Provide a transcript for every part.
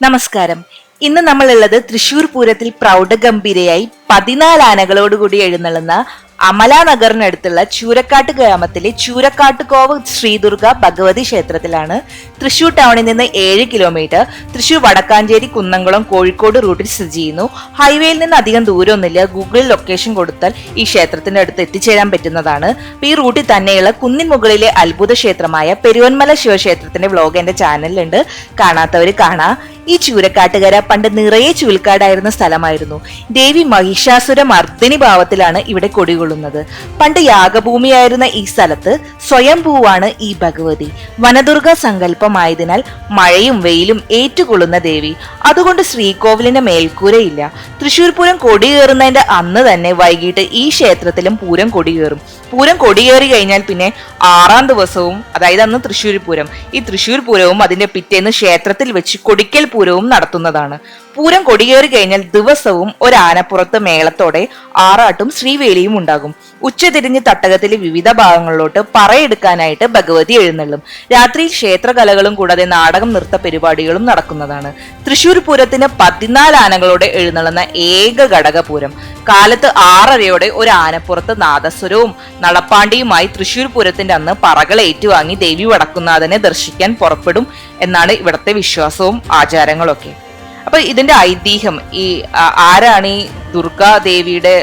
നമസ്കാരം. ഇന്ന് നമ്മളുള്ളത് തൃശൂർ പൂരത്തിൽ പ്രൗഢഗംഭീരയായി പതിനാല് ആനകളോടുകൂടി എഴുന്നള്ളുന്ന അമല നഗറിനടുത്തുള്ള ചൂരക്കാട്ട് ഗ്രാമത്തിലെ ചൂരക്കാട്ടുകോവ് ശ്രീദുർഗ ഭഗവതി ക്ഷേത്രത്തിലാണ് തൃശൂർ ടൗണിൽ നിന്ന് ഏഴ് കിലോമീറ്റർ തൃശൂർ വടക്കാഞ്ചേരി കുന്നംകുളം കോഴിക്കോട് റൂട്ടിൽ സ്ഥിതി ചെയ്യുന്നു. ഹൈവേയിൽ നിന്ന് അധികം ദൂരമൊന്നുമില്ല. ഗൂഗിളിൽ ലൊക്കേഷൻ കൊടുത്താൽ ഈ ക്ഷേത്രത്തിന്റെ അടുത്ത് എത്തിച്ചേരാൻ പറ്റുന്നതാണ്. ഈ റൂട്ടിൽ തന്നെയുള്ള കുന്നിൻ മുകളിലെ അത്ഭുത ക്ഷേത്രമായ പെരുവന്മല ശിവക്ഷേത്രത്തിന്റെ വ്ലോഗ് എന്റെ ചാനലിലുണ്ട്. കാണാത്തവർ കാണാ. ഈ ചൂരക്കാട്ടുകര പണ്ട് നിറയെ ചുൽക്കാടായിരുന്ന സ്ഥലമായിരുന്നു. ദേവി മഹിഷാസുര മർദ്ദിനി ഭാവത്തിലാണ് ഇവിടെ കൊടികൊള്ളുന്നത്. പണ്ട് യാഗഭൂമിയായിരുന്ന ഈ സ്ഥലത്ത് സ്വയംഭൂവാണ് ഈ ഭഗവതി. വനദുർഗ സങ്കല്പമായതിനാൽ മഴയും വെയിലും ഏറ്റുകൊള്ളുന്ന ദേവി. അതുകൊണ്ട് ശ്രീകോവിലിന് മേൽക്കൂരയില്ല. തൃശൂർ പൂരം കൊടിയേറുന്നതിന്റെ അന്ന് തന്നെ വൈകിട്ട് ഈ ക്ഷേത്രത്തിലും പൂരം കൊടിയേറും പൂരം കൊടിയേറി കഴിഞ്ഞാൽ പിന്നെ ആറാം ദിവസവും അതായത് അന്ന് തൃശ്ശൂർ പൂരം. ഈ തൃശ്ശൂർ പൂരവും അതിന്റെ പിറ്റേന്ന് ക്ഷേത്രത്തിൽ വെച്ച് കൊടിക്കൽ പൂരവും നടത്തുന്നതാണ്. പൂരം കൊടിയേറി കഴിഞ്ഞാൽ ദിവസവും ഒരു ആനപ്പുറത്ത് മേളത്തോടെ ആറാട്ടും ശ്രീവേലിയും ഉണ്ടാകും. ഉച്ചതിരിഞ്ഞ് തട്ടകത്തിലെ വിവിധ ഭാഗങ്ങളിലോട്ട് പറയെടുക്കാനായിട്ട് ഭഗവതി എഴുന്നള്ളും. രാത്രിയിൽ ക്ഷേത്രകലകളും കൂടാതെ നാടകം നൃത്ത പരിപാടികളും നടക്കുന്നതാണ്. തൃശൂർ പൂരത്തിന് പതിനാല് ആനകളോടെ എഴുന്നള്ളുന്ന ഏക ഘടകപൂരം. കാലത്ത് ആറരയോടെ ഒരു ആനപ്പുറത്ത് നാദസ്വരവും നടപ്പാണ്ടിയുമായി തൃശൂർ പൂരത്തിന്റെ അന്ന് പറകൾ ഏറ്റുവാങ്ങി ദേവി വടക്കുന്നാഥനെ ദർശിക്കാൻ പുറപ്പെടും എന്നാണ് ഇവിടുത്തെ വിശ്വാസവും ആചാരങ്ങളൊക്കെ. അപ്പൊ ഇതിന്റെ ഐതിഹ്യം ഈ ആരാണ് ഈ ദുർഗാദേവിയുടെ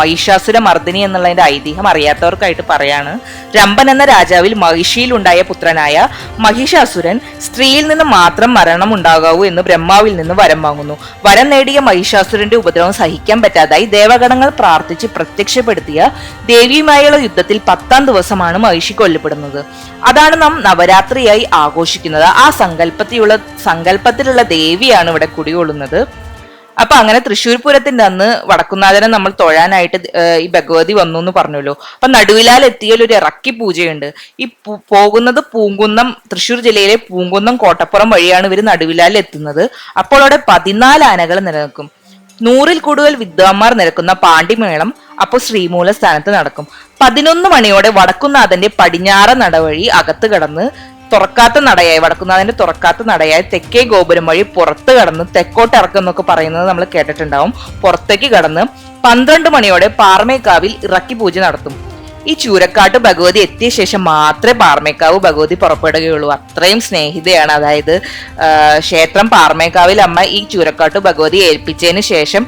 മഹിഷാസുര മർദ്ദിനി എന്നുള്ളതിന്റെ ഐതിഹ്യം അറിയാത്തവർക്കായിട്ട് പറയാണ്. രംഭൻ എന്ന രാജാവിൽ മഹിഷിയിൽ ഉണ്ടായ പുത്രനായ മഹിഷാസുരൻ സ്ത്രീയിൽ നിന്ന് മാത്രം മരണം ഉണ്ടാകാവൂ എന്ന് ബ്രഹ്മാവിൽ നിന്ന് വരം വാങ്ങുന്നു. വരം നേടിയ മഹിഷാസുരന്റെ ഉപദ്രവം സഹിക്കാൻ പറ്റാതായി ദേവഗണങ്ങൾ പ്രാർത്ഥിച്ച് പ്രത്യക്ഷപ്പെടുത്തിയ ദേവിയുമായുള്ള യുദ്ധത്തിൽ പത്താം ദിവസമാണ് മഹിഷി കൊല്ലപ്പെടുന്നത്. അതാണ് നാം നവരാത്രിയായി ആഘോഷിക്കുന്നത്. ആ സങ്കല്പത്തിലുള്ള സങ്കല്പത്തിലുള്ള ദേവിയാണ് ഇവിടെ കുടികൊള്ളുന്നത്. അപ്പൊ അങ്ങനെ തൃശ്ശൂർ പൂരത്തിന്റെ അന്ന് വടക്കുന്നാഥനെ നമ്മൾ തൊഴാനായിട്ട് ഈ ഭഗവതി വന്നു എന്ന് പറഞ്ഞല്ലോ. അപ്പൊ നടുവിലാൽ എത്തിയാൽ ഒരു ഇറക്കി പൂജയുണ്ട്. ഈ പോകുന്നത് പൂങ്കുന്നം തൃശ്ശൂർ ജില്ലയിലെ പൂങ്കുന്നം കോട്ടപ്പുറം വഴിയാണ് ഇവർ നടുവിലാൽ എത്തുന്നത്. അപ്പോൾ അവിടെ പതിനാല് ആനകൾ നിലനിൽക്കും. നൂറിൽ കൂടുതൽ വിദ്വാൻമാർ നിരക്കുന്ന പാണ്ടിമേളം അപ്പോൾ ശ്രീമൂല സ്ഥാനത്ത് നടക്കും. പതിനൊന്ന് മണിയോടെ വടക്കുന്നാഥന്റെ പടിഞ്ഞാറ നടവഴി അകത്ത് കടന്ന് തുറക്കാത്ത നടയായി വടക്കുന്നാഥന്റെ തുറക്കാത്ത നടയായി തെക്കേ ഗോപുരം വഴി പുറത്ത് കടന്ന് തെക്കോട്ട് ഇറക്കും എന്നൊക്കെ പറയുന്നത് നമ്മൾ കേട്ടിട്ടുണ്ടാവും. പുറത്തേക്ക് കടന്ന് പന്ത്രണ്ട് മണിയോടെ പാറമേക്കാവിൽ ഇറക്കി പൂജ നടത്തും. ഈ ചൂരക്കാട്ട് ഭഗവതി എത്തിയ ശേഷം മാത്രമേ പാറമേക്കാവ് ഭഗവതി പുറപ്പെടുകയുള്ളൂ. അത്രയും സ്നേഹിതയാണ്. അതായത് ക്ഷേത്രം പാറമേക്കാവിൽ അമ്മ ഈ ചൂരക്കാട്ട് ഭഗവതി ഏൽപ്പിച്ചതിന് ശേഷം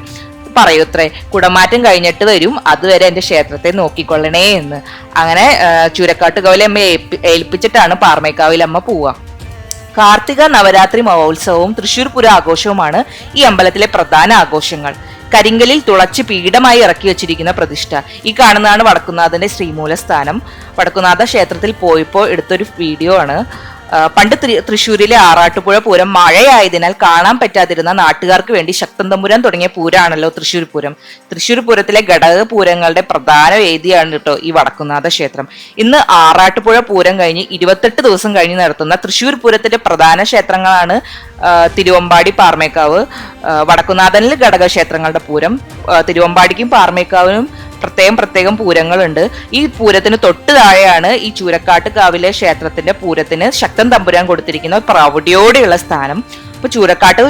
പറയൂത്രേ കുടമാറ്റം കഴിഞ്ഞിട്ട് വരും. അതുവരെ എന്റെ ക്ഷേത്രത്തെ നോക്കിക്കൊള്ളണേ എന്ന്. അങ്ങനെ ചുരക്കാട്ട് കവലമ്മ ഏൽപ്പിച്ചിട്ടാണ് പാറമേക്കാവിലമ്മ പോവുക. കാർത്തിക നവരാത്രി മഹോത്സവവും തൃശൂർ പുര ആഘോഷവുമാണ് ഈ അമ്പലത്തിലെ പ്രധാന ആഘോഷങ്ങൾ. കരിങ്കലിൽ തുളച്ച് പീഠമായി ഇറക്കി വെച്ചിരിക്കുന്ന പ്രതിഷ്ഠ. ഈ കാണുന്നതാണ് വടക്കുന്നാഥന്റെ ശ്രീമൂല സ്ഥാനം വടക്കുന്നാഥ ക്ഷേത്രത്തിൽ പോയപ്പോൾ എടുത്തൊരു വീഡിയോ ആണ്. പണ്ട് തൃ തൃശ്ശൂരിലെ ആറാട്ടുപുഴ പൂരം മഴയായതിനാൽ കാണാൻ പറ്റാതിരുന്ന നാട്ടുകാർക്ക് വേണ്ടി ശക്തൻ തമ്പുരാൻ തുടങ്ങിയ പൂരാണല്ലോ തൃശ്ശൂർ പൂരം. തൃശ്ശൂർ പൂരത്തിലെ ഘടക പൂരങ്ങളുടെ പ്രധാന വേദിയാണ് കേട്ടോ ഈ വടക്കുന്നാഥ ക്ഷേത്രം. ഇന്ന് ആറാട്ടുപുഴ പൂരം കഴിഞ്ഞ് ഇരുപത്തെട്ട് ദിവസം കഴിഞ്ഞ് നടത്തുന്ന തൃശ്ശൂർ പൂരത്തിന്റെ പ്രധാന ക്ഷേത്രങ്ങളാണ് തിരുവമ്പാടി പാർമേക്കാവ് വടക്കുനാഥനിൽ ഘടക ക്ഷേത്രങ്ങളുടെ പൂരം തിരുവമ്പാടിക്കും പാർമേക്കാവിനും പ്രത്യേകം പ്രത്യേകം പൂരങ്ങളുണ്ട്. ഈ പൂരത്തിന് തൊട്ട് താഴെയാണ് ഈ ചൂരക്കാട്ട് കാവിലെ ക്ഷേത്രത്തിന്റെ പൂരത്തിന് ശക്തൻ തമ്പുരാൻ കൊടുത്തിരിക്കുന്ന പ്രൗഢിയോടെയുള്ള സ്ഥാനം. ഇപ്പൊ ചൂരക്കാട്ട്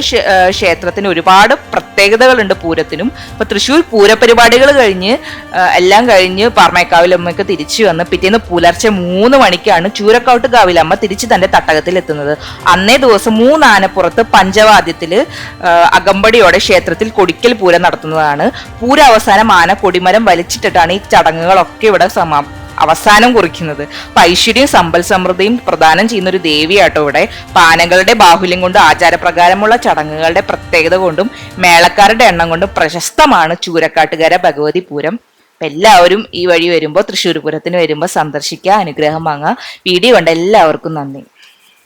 ക്ഷേത്രത്തിന് ഒരുപാട് പ്രത്യേകതകളുണ്ട് പൂരത്തിനും. ഇപ്പൊ തൃശ്ശൂർ പൂരപരിപാടികൾ കഴിഞ്ഞ് എല്ലാം കഴിഞ്ഞ് പാർമേക്കാവിലമ്മയ്ക്ക് തിരിച്ചു വന്ന് പിറ്റേന്ന് പുലർച്ചെ മൂന്ന് മണിക്കാണ് ചൂരക്കാട്ട് കാവിലമ്മ തിരിച്ച് തന്റെ തട്ടകത്തിൽ എത്തുന്നത് അന്നേ ദിവസം മൂന്നാനപ്പുറത്ത് പഞ്ചവാദ്യത്തിൽ അകമ്പടിയോടെ ക്ഷേത്രത്തിൽ കൊടിക്കൽ പൂരം നടത്തുന്നതാണ്. പൂര അവസാനം ആന കൊടിമരം വലിച്ചിട്ടിട്ടാണ് ഈ ചടങ്ങുകളൊക്കെ ഇവിടെ സമാ അവസാനം കുറിക്കുന്നത്. അപ്പൊ ഐശ്വര്യം സമ്പൽ സമൃദ്ധിയും പ്രദാനം ചെയ്യുന്ന ഒരു ദേവിയാട്ടോ ഇവിടെ. പാനകളുടെ ബാഹുല്യം കൊണ്ടും ആചാരപ്രകാരമുള്ള ചടങ്ങുകളുടെ പ്രത്യേകത കൊണ്ടും മേളക്കാരുടെ എണ്ണം കൊണ്ടും പ്രശസ്തമാണ് ചൂരക്കാട്ടുകര ഭഗവതി പൂരം. എല്ലാവരും ഈ വഴി വരുമ്പോൾ തൃശ്ശൂർ പൂരത്തിന് വരുമ്പോൾ സന്ദർശിക്കുക അനുഗ്രഹം വാങ്ങുക. വീഡിയോ കണ്ട എല്ലാവർക്കും നന്ദി.